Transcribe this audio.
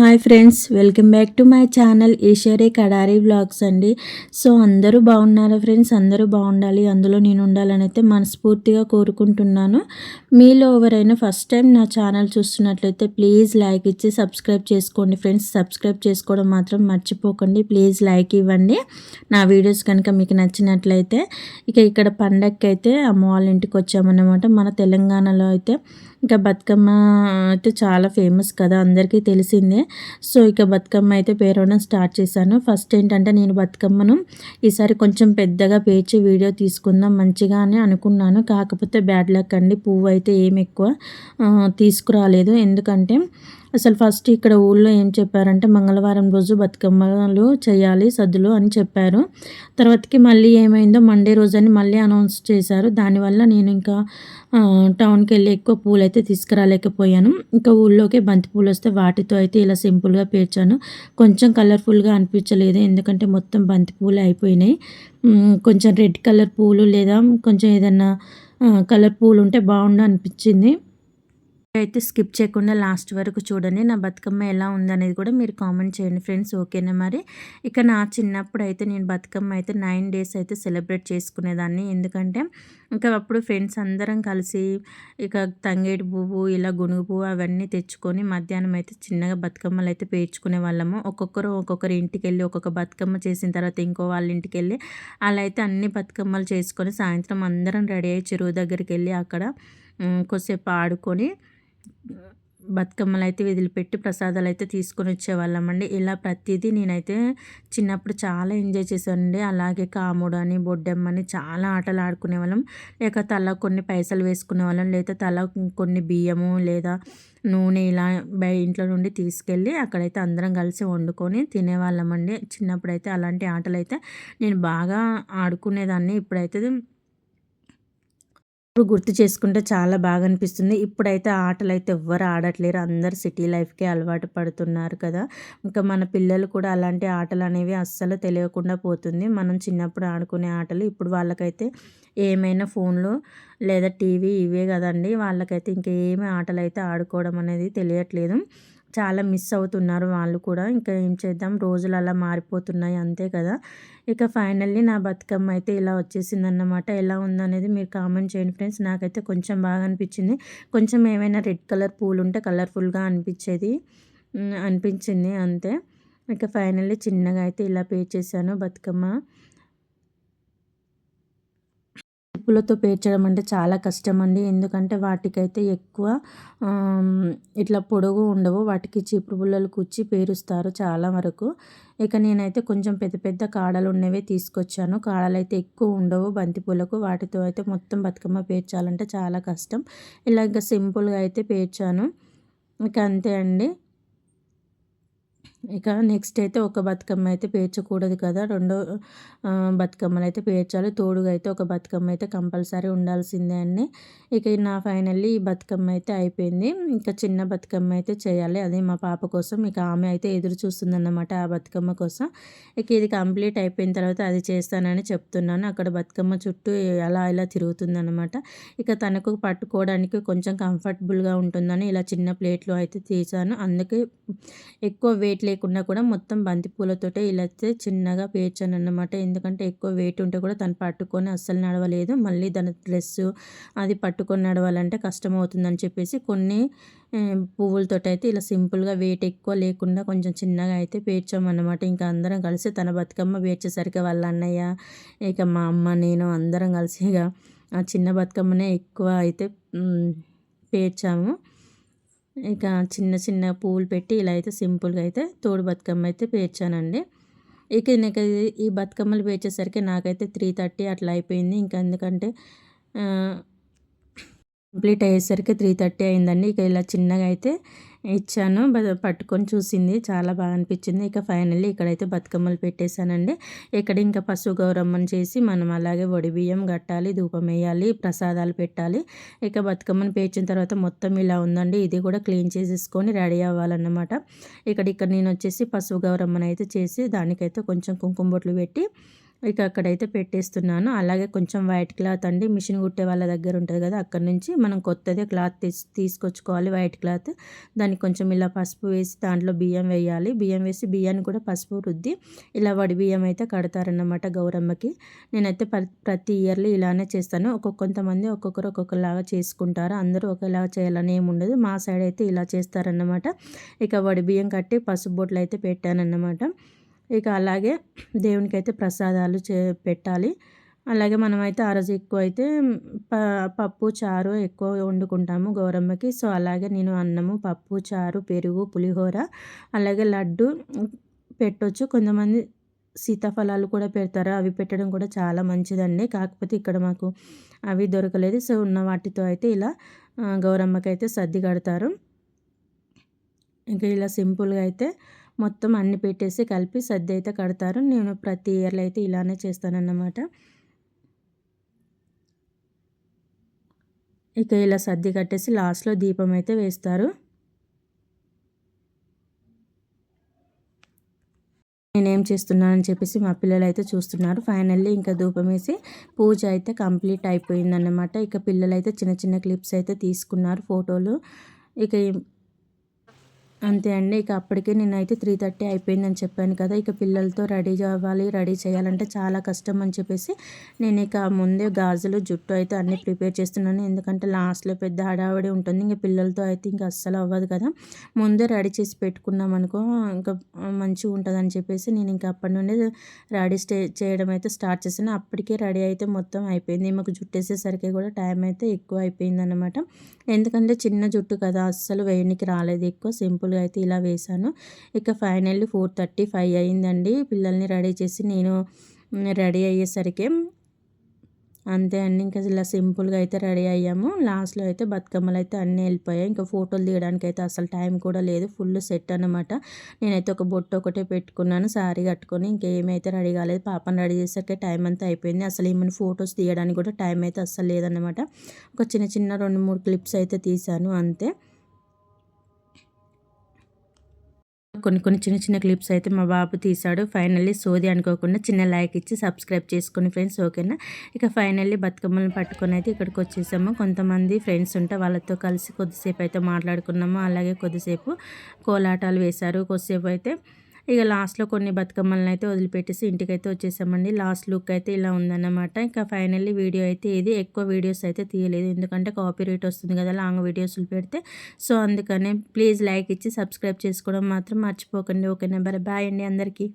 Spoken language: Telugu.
Hi friends welcome back to my channel Eswari Kadari vlogs అండి. సో అందరూ బాగున్నారా ఫ్రెండ్స్? అందరూ బాగుండాలి. అందులో నేను ఉండాలని అయితే మనస్ఫూర్తిగా కోరుకుంటున్నాను. మీలో ఎవరైనా ఫస్ట్ టైం నా ఛానల్ చూస్తున్నట్లయితే ప్లీజ్ లైక్ ఇచ్చి సబ్స్క్రైబ్ చేసుకోండి ఫ్రెండ్స్. సబ్స్క్రైబ్ చేసుకోవడం మాత్రం మర్చిపోకండి. ప్లీజ్ లైక్ ఇవ్వండి. నా వీడియోస్ కనుక మీకు నచ్చినట్లయితే ఇక ఇక్కడ పండగకి అయితే అమ్మ వాళ్ళ ఇంటికి వచ్చామన్నమాట. మన తెలంగాణలో అయితే ఇంకా బతుకమ్మ అయితే చాలా ఫేమస్ కదా అందరికీ తెలిసిందే. సో ఇక బతుకమ్మ అయితే పేరవడం స్టార్ట్ చేశాను. ఫస్ట్ ఏంటంటే నేను బతుకమ్మను ఈసారి కొంచెం పెద్దగా పేర్చి వీడియో తీసుకుందాం మంచిగా అని అనుకున్నాను. కాకపోతే బ్యాడ్ లక్ అండి పువ్వు అయితే ఏమి ఎక్కువ తీసుకురాలేదు. ఎందుకంటే అసలు ఫస్ట్ ఇక్కడ ఊళ్ళో ఏం చెప్పారంటే మంగళవారం రోజు బతుకమ్మలు చేయాలి సద్దులు అని చెప్పారు. తర్వాతకి మళ్ళీ ఏమైందో మండే రోజు అని మళ్ళీ అనౌన్స్ చేశారు. దానివల్ల నేను ఇంకా టౌన్కి వెళ్ళి ఎక్కువ పూలు అయితే తీసుకురాలేకపోయాను. ఇంకా ఊళ్ళోకే బంతి పూలు వస్తే వాటితో అయితే ఇలా సింపుల్గా పేర్చాను. కొంచెం కలర్ఫుల్గా అనిపించలేదు. ఎందుకంటే మొత్తం బంతి పూలు అయిపోయినాయి. కొంచెం రెడ్ కలర్ పూలు లేదా కొంచెం ఏదన్నా కలర్ పూలు ఉంటే బాగుండు అనిపించింది. అయితే స్కిప్ చేయకుండా లాస్ట్ వరకు చూడండి. నా బతుకమ్మ ఎలా ఉందనేది కూడా మీరు కామెంట్ చేయండి ఫ్రెండ్స్. ఓకేనా మరి? ఇక నా చిన్నప్పుడు అయితే నేను బతుకమ్మ అయితే నైన్ డేస్ అయితే సెలబ్రేట్ చేసుకునేదాన్ని. ఎందుకంటే ఇంకా అప్పుడు ఫ్రెండ్స్ అందరం కలిసి ఇక తంగేడు పువ్వు ఇలా గునుగు పువ్వు అవన్నీ తెచ్చుకొని మధ్యాహ్నం అయితే చిన్నగా బతుకమ్మలు అయితే పేర్చుకునే వాళ్ళము. ఒక్కొక్కరు ఒక్కొక్కరి ఇంటికి వెళ్ళి ఒక్కొక్క బతుకమ్మ చేసిన తర్వాత ఇంకో వాళ్ళ ఇంటికి వెళ్ళి అలా అయితే అన్ని బతుకమ్మలు చేసుకొని సాయంత్రం అందరం రెడీ అయ్యి చెరువు దగ్గరికి వెళ్ళి అక్కడ కొద్దిసేపు ఆడుకొని బతుకమ్మలు అయితే వదిలిపెట్టి ప్రసాదాలు అయితే తీసుకొని వచ్చేవాళ్ళమండి. ఇలా ప్రతిదీ నేనైతే చిన్నప్పుడు చాలా ఎంజాయ్ చేశానండి అలాగే కాముడు అని బొడ్డెమ్మని చాలా ఆటలు ఆడుకునే వాళ్ళం లేక తల కొన్ని పైసలు వేసుకునే వాళ్ళం లేదా తల కొన్ని బియ్యము లేదా నూనె ఇలా ఇంట్లో నుండి తీసుకెళ్ళి అక్కడైతే అందరం కలిసి వండుకొని తినేవాళ్ళమండి. చిన్నప్పుడు అయితే అలాంటి ఆటలు అయితే నేను బాగా ఆడుకునేదాన్ని. ఇప్పుడైతే ఇప్పుడు గుర్తు చేసుకుంటే చాలా బాగా అనిపిస్తుంది ఇప్పుడైతే ఆటలు అయితే ఎవ్వరు ఆడట్లేరు. అందరు సిటీ లైఫ్కే అలవాటు పడుతున్నారు కదా. ఇంకా మన పిల్లలు కూడా అలాంటి ఆటలు అనేవి అస్సలు తెలియకుండా పోతుంది. మనం చిన్నప్పుడు ఆడుకునే ఆటలు ఇప్పుడు వాళ్ళకైతే ఏమైనా ఫోన్లు లేదా టీవీ ఇవే కదండి. వాళ్ళకైతే ఇంకా ఏమి ఆటలు అయితే ఆడుకోవడం అనేది తెలియట్లేదు. చాలా మిస్ అవుతున్నారు వాళ్ళు కూడా. ఇంకా ఏం చేద్దాం? రోజులు అలా మారిపోతున్నాయి అంతే కదా. ఇక ఫైనల్లీ నా బతుకమ్మ అయితే ఇలా వచ్చేసిందన్నమాట. ఎలా ఉందనేది మీరు కామెంట్ చేయండి ఫ్రెండ్స్. నాకైతే కొంచెం బాగా అనిపించింది. కొంచెం ఏమైనా రెడ్ కలర్ పూలు ఉంటే కలర్ఫుల్గా అనిపించేది అనిపించింది అంతే. ఇక ఫైనల్లీ చిన్నగా అయితే ఇలా పే చేశాను బతుకమ్మ. పూలతో పేర్చడం అంటే చాలా కష్టం అండి ఎందుకంటే వాటికైతే ఎక్కువ ఇట్లా పొడవు ఉండవు. వాటికి చీపురు పుల్లలు కుచ్చి పేరుస్తారు చాలా వరకు. ఇక నేనైతే కొంచెం పెద్ద పెద్ద కాడలు ఉన్నవే తీసుకొచ్చాను. కాడలు అయితే ఎక్కువ ఉండవు బంతిపూలకు వాటితో అయితే మొత్తం బతుకమ్మ పేర్చాలంటే చాలా కష్టం. ఇలా ఇంకా సింపుల్గా అయితే పేర్చాను. ఇక అంతే అండి. ఇక నెక్స్ట్ అయితే ఒక బతుకమ్మ అయితే పేర్చకూడదు కదా. రెండో బతుకమ్మలు అయితే పేర్చాలి. తోడుగా అయితే ఒక బతుకమ్మ అయితే కంపల్సరీ ఉండాల్సిందే అండి. ఇక నా ఫైనల్లీ ఈ బతుకమ్మ అయితే అయిపోయింది. ఇంకా చిన్న బతుకమ్మ అయితే చేయాలి. అదే మా పాప కోసం. ఇక ఆమె అయితే ఎదురు చూస్తుందన్నమాట ఆ బతుకమ్మ కోసం. ఇక ఇది కంప్లీట్ అయిపోయిన తర్వాత అది చేస్తానని చెప్తున్నాను. అక్కడ బతుకమ్మ చుట్టూ అలా ఇలా తిరుగుతుందన్నమాట. ఇక తనకు పట్టుకోవడానికి కొంచెం కంఫర్టబుల్గా ఉంటుందని ఇలా చిన్న ప్లేట్లో అయితే తీసాను. అందుకే ఎక్కువ వెయిట్ లేకుండా కూడా మొత్తం బంతి పూలతోటే ఇలా చిన్నగా పేర్చాను అన్నమాట ఎందుకంటే ఎక్కువ వెయిట్ ఉంటే కూడా తను పట్టుకొని అస్సలు నడవలేదు. మళ్ళీ తన డ్రెస్ అది పట్టుకొని నడవాలంటే కష్టం అవుతుందని చెప్పేసి కొన్ని పువ్వులతోటి అయితే ఇలా సింపుల్గా వెయిట్ ఎక్కువ లేకుండా కొంచెం చిన్నగా అయితే పేర్చామన్నమాట. ఇంకా అందరం కలిసి తన బతుకమ్మ పేర్చేసరికి వాళ్ళ అన్నయ్య ఇక మా అమ్మ నేను అందరం కలిసి ఇక ఆ చిన్న బతుకమ్మనే ఎక్కువ అయితే పేర్చాము. ఇక చిన్న చిన్న పువ్వులు పెట్టి ఇలా అయితే సింపుల్గా అయితే తోడు బతుకమ్మ అయితే పేర్చానండి. ఇక నాకు ఈ బతుకమ్మలు పేర్చేసరికి నాకైతే త్రీ థర్టీ అట్లా అయిపోయింది. ఇంకా ఎందుకంటే కంప్లీట్ అయ్యేసరికి త్రీ థర్టీ అయిందండి. ఇక ఇలా చిన్నగా అయితే ఇచ్చాను. పట్టుకొని చూసింది. చాలా బాగా అనిపించింది. ఇక ఫైనల్లీ ఇక్కడైతే బతుకమ్మలు పెట్టేశానండి. ఇక్కడ ఇంకా పశు గౌరమ్మను చేసి మనం అలాగే వడి బియ్యం కట్టాలి ధూపం వేయాలి ప్రసాదాలు పెట్టాలి. ఇక బతుకమ్మను పేర్చిన తర్వాత మొత్తం ఇలా ఉందండి. ఇది కూడా క్లీన్ చేసేసుకొని రెడీ అవ్వాలన్నమాట. ఇక్కడ ఇక్కడ నేను వచ్చేసి పశువు గౌరమ్మను అయితే చేసి దానికైతే కొంచెం కుంకుమ బొట్లు పెట్టి ఇక అక్కడైతే పెట్టేస్తున్నాను. అలాగే కొంచెం వైట్ క్లాత్ అండి. మిషన్ కుట్టే వాళ్ళ దగ్గర ఉంటుంది కదా అక్కడ నుంచి మనం కొత్తదే క్లాత్ తీసు తీసుకొచ్చుకోవాలి వైట్ క్లాత్ దానికి కొంచెం ఇలా పసుపు వేసి దాంట్లో బియ్యం వేయాలి. బియ్యం వేసి బియ్యాన్ని కూడా పసుపు రుద్ది ఇలా వడి బియ్యం అయితే కడతారన్నమాట గౌరమ్మకి. నేనైతే ప్రతి ఇయర్లీ ఇలానే చేస్తాను. ఒక్కొక్క కొంతమంది ఒక్కొక్కరు ఒక్కొక్కలాగా చేసుకుంటారు. అందరూ ఒకేలాగా చేయాలని ఏమి ఉండదు. మా సైడ్ అయితే ఇలా చేస్తారన్నమాట. ఇక వడి బియ్యం కట్టి పసుపు బొట్లు అయితే పెట్టానన్నమాట. ఇక అలాగే దేవునికి అయితే ప్రసాదాలు చే పెట్టాలి. అలాగే మనమైతే ఆ రోజు ఎక్కువ అయితే ప పప్పు చారు ఎక్కువ వండుకుంటాము గౌరమ్మకి. సో అలాగే నేను అన్నము పప్పు చారు పెరుగు పులిహోర అలాగే లడ్డు పెట్టొచ్చు. కొంతమంది సీతాఫలాలు కూడా పెడతారు. అవి పెట్టడం కూడా చాలా మంచిదండి. కాకపోతే ఇక్కడ మాకు అవి దొరకలేదు. సో ఉన్న వాటితో అయితే ఇలా గౌరమ్మకి అయితే సర్ది కడతారు. ఇంకా ఇలా సింపుల్గా అయితే మొత్తం అన్ని పెట్టేసి కలిపి సర్ది అయితే కడతారు. నేను ప్రతి ఇయర్లో అయితే ఇలానే చేస్తానన్నమాట. ఇక ఇలా సర్ది కట్టేసి లాస్ట్లో దీపం అయితే వేస్తారు. నేనేం చేస్తున్నానని చెప్పేసి మా పిల్లలు అయితే చూస్తున్నారు. ఫైనల్లీ ఇంకా ధూపం వేసి పూజ అయితే కంప్లీట్ అయిపోయిందన్నమాట. ఇక పిల్లలు అయితే చిన్న చిన్న క్లిప్స్ అయితే తీసుకున్నారు ఫోటోలు. ఇక అంతే అండి. ఇక అప్పటికే నేనైతే త్రీ థర్టీ అయిపోయిందని చెప్పాను కదా ఇక పిల్లలతో రెడీ అవ్వాలి రెడీ చేయాలంటే చాలా కష్టం అని చెప్పేసి నేను ఇక ముందే గాజులు జుట్టు అయితే అన్నీ ప్రిపేర్ చేస్తున్నాను. ఎందుకంటే లాస్ట్లో పెద్ద హడావిడి ఉంటుంది ఇంకా పిల్లలతో అయితే ఇంకా అస్సలు అవ్వదు కదా. ముందే రెడీ చేసి పెట్టుకున్నాం అనుకో ఇంకా మంచిగా ఉంటుంది అని చెప్పేసి నేను ఇంకా అప్పటి నుండి రెడీ స్టే చేయడం అయితే స్టార్ట్ చేశాను. అప్పటికే రెడీ అయితే మొత్తం అయిపోయింది. మాకు జుట్టు వేసేసరికి కూడా టైం అయితే ఎక్కువ అయిపోయింది అనమాట ఎందుకంటే చిన్న జుట్టు కదా అస్సలు వేయనికి రాలేదు. ఎక్కువ సింపుల్ సింపుల్గా అయితే ఇలా వేశాను. ఇక ఫైనల్లీ ఫోర్ థర్టీ ఫైవ్ అయిందండి. పిల్లల్ని రెడీ చేసి నేను రెడీ అయ్యేసరికి అంతే అండి. ఇంకా ఇలా సింపుల్గా అయితే రెడీ అయ్యాము. లాస్ట్లో అయితే బతుకమ్మలు అయితే అన్నీ వెళ్ళిపోయాయి. ఇంకా ఫోటోలు తీయడానికి అయితే అసలు టైం కూడా లేదు. ఫుల్ సెట్ అనమాట నేనైతే ఒక బొట్టు ఒకటే పెట్టుకున్నాను సారీ కట్టుకొని. ఇంకేమైతే రెడీ కాలేదు. పాపను రెడీ చేసాకే టైం అంతా అయిపోయింది. అసలు ఏమైనా ఫొటోస్ తీయడానికి కూడా టైం అయితే అస్సలు లేదన్నమాట. ఒక చిన్న చిన్న రెండు మూడు క్లిప్స్ అయితే తీశాను. అంతే. కొన్ని కొన్ని చిన్న చిన్న క్లిప్స్ అయితే మా బాబు తీశాడు ఫైనల్లీ సోది అనుకోకుండా చిన్న లైక్ ఇచ్చి సబ్స్క్రైబ్ చేసుకుని ఫ్రెండ్స్ ఓకేనా? ఇక ఫైనల్లీ బతుకమ్మలను పట్టుకొని అయితే ఇక్కడికి వచ్చేసాము. కొంతమంది ఫ్రెండ్స్ ఉంటే వాళ్ళతో కలిసి కొద్దిసేపు అయితే మాట్లాడుకున్నాము. అలాగే కొద్దిసేపు కోలాటాలు వేశారు. కొద్దిసేపు అయితే ఇక లాస్ట్లో కొన్ని బతుకమ్మలను అయితే వదిలిపెట్టేసి ఇంటికైతే వచ్చేసామండి. లాస్ట్ లుక్ అయితే ఇలా ఉందన్నమాట. ఇంకా ఫైనల్లీ వీడియో అయితే ఇది ఎక్కువ వీడియోస్ అయితే తీయలేదు. ఎందుకంటే కాపీ రేట్ వస్తుంది కదా లాంగ్ వీడియోస్లు పెడితే. సో అందుకనే ప్లీజ్ లైక్ ఇచ్చి సబ్స్క్రైబ్ చేసుకోవడం మాత్రం మర్చిపోకండి. ఓకే నెంబర్ బాయ్ అండి అందరికీ.